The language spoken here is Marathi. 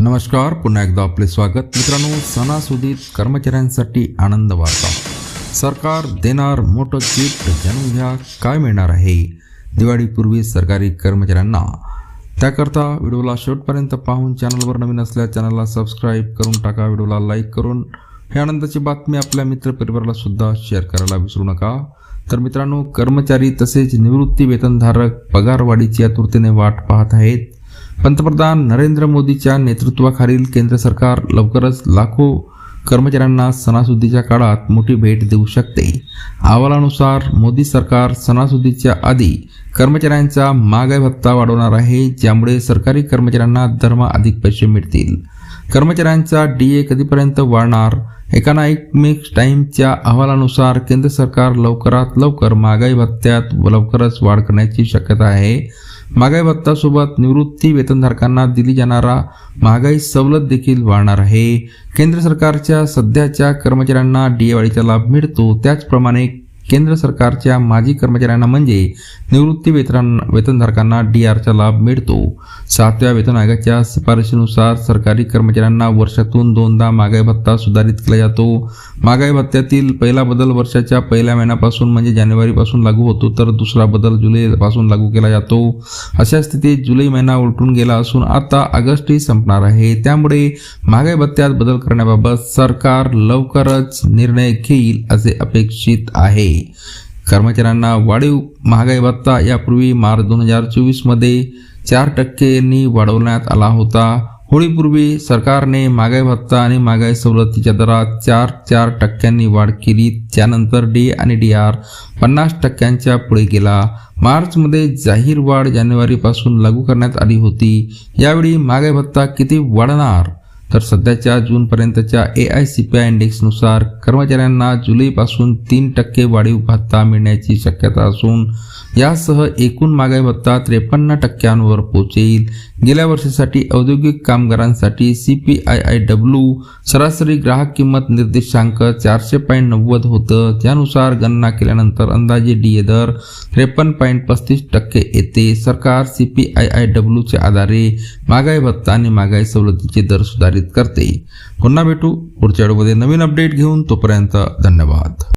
नमस्कार पुन्हा एकदा आपले स्वागत. मित्रांनो सणासुदीत कर्मचाऱ्यांसाठी आनंद वार्ता सरकार देणार मोठं गिफ्ट जाणून घ्या काय मिळणार आहे? दिवाळीपूर्वी सरकारी कर्मचाऱ्यांना. त्याकरता व्हिडिओला शेवटपर्यंत पाहून चॅनलवर नवीन असल्यास चॅनलला सबस्क्राईब करून टाका व्हिडिओला लाईक करून. ही आनंदाची बातमी आपल्या मित्रपरिवाराला सुद्धा शेअर करायला विसरू नका. तर मित्रांनो कर्मचारी तसेच निवृत्ती वेतनधारक पगारवाढीची आतुरतेने वाट पाहत आहेत. पंतप्रधान नरेंद्र मोदीच्या नेतृत्वाखालील केंद्र सरकार लवकरच लाखो कर्मचाऱ्यांना सणासुदीच्या काळात मोठी भेट देऊ शकते. अहवालानुसार मोदी सरकार सणासुदीच्या आधी कर्मचाऱ्यांचा महागाई भत्ता वाढवणार आहे ज्यामुळे सरकारी कर्मचाऱ्यांना दरमा अधिक पैसे मिळतील. कर्मचाऱ्यांचा डी ए कधीपर्यंत वाढणार? इकॉनॉमिक टाईमच्या अहवालानुसार केंद्र सरकार लवकरात लवकर महागाई भत्त्यात लवकरच वाढ करण्याची शक्यता आहे. महागाई भत्तासोबत निवृत्ती वेतनधारकांना दिली जाणारा महागाई सवलत देखील वाढणार आहे. केंद्र सरकारच्या सध्याच्या कर्मचाऱ्यांना डी लाभ मिळतो. त्याचप्रमाणे केंद्र सरकारच्या माजी कर्मचाऱ्यांना म्हणजे निवृत्ती वेतन वेतनधारकांना डी आरचा लाभ मिळतो. सातव्या वेतन आयोगाच्या शिफारशीनुसार सरकारी कर्मचाऱ्यांना वर्षातून दोनदा महागाई भत्ता सुधारित केला जातो. महागाई भत्त्यातील पहिला बदल वर्षाच्या पहिल्या महिन्यापासून म्हणजे जानेवारीपासून लागू होतो तर दुसरा बदल जुलैपासून लागू केला जातो. अशा स्थितीत जुलै महिना उलटून गेला असून आता ऑगस्टही संपणार आहे. त्यामुळे महागाई भत्त्यात बदल करण्याबाबत सरकार लवकरच निर्णय घेईल असे अपेक्षित आहे. कर्मचाऱ्यांना वाढीव महागाई भत्ता. यापूर्वी मार्च दोन हजार चोवीसमध्ये चार टक्केंनी वाढवण्यात आला होता. होळीपूर्वी सरकारने महागाई भत्ता आणि महागाई सवलतीच्या दरात चार चार टक्क्यांनी वाढ केली. त्यानंतर डी आणि डी आर पन्नास टक्क्यांच्या पुढे गेला. मार्चमध्ये जाहीर वाढ जानेवारीपासून लागू करण्यात आली होती. यावेळी महागाई भत्ता किती वाढणार? तर सध्याच्या जूनपर्यंतच्या A I C P I इंडेक्सनुसार कर्मचाऱ्यांना जुलैपासून तीन टक्के वाढीव भत्ता मिळण्याची शक्यता असून यासह एकूण महागाई भत्ता त्रेपन्न टक्क्यांवर पोहोचेल गेल्या वर्षासाठी औद्योगिक कामगारांसाठी C P I I W सरासरी ग्राहक किंमत निर्देशांक चारशे पॉईंट नव्वद होतं. त्यानुसार गणना केल्यानंतर अंदाजे डी ए दर त्रेपन्न पॉईंट पस्तीस टक्के येते. सरकार सी पी आय आय डब्ल्यूच्या आधारे महागाई भत्ता आणि महागाई सवलतीचे दर सुधारित करते. पुन्हा भेटू पुढच्या व्हिडिओमध्ये नवीन अपडेट घेऊन तोपर्यंत धन्यवाद.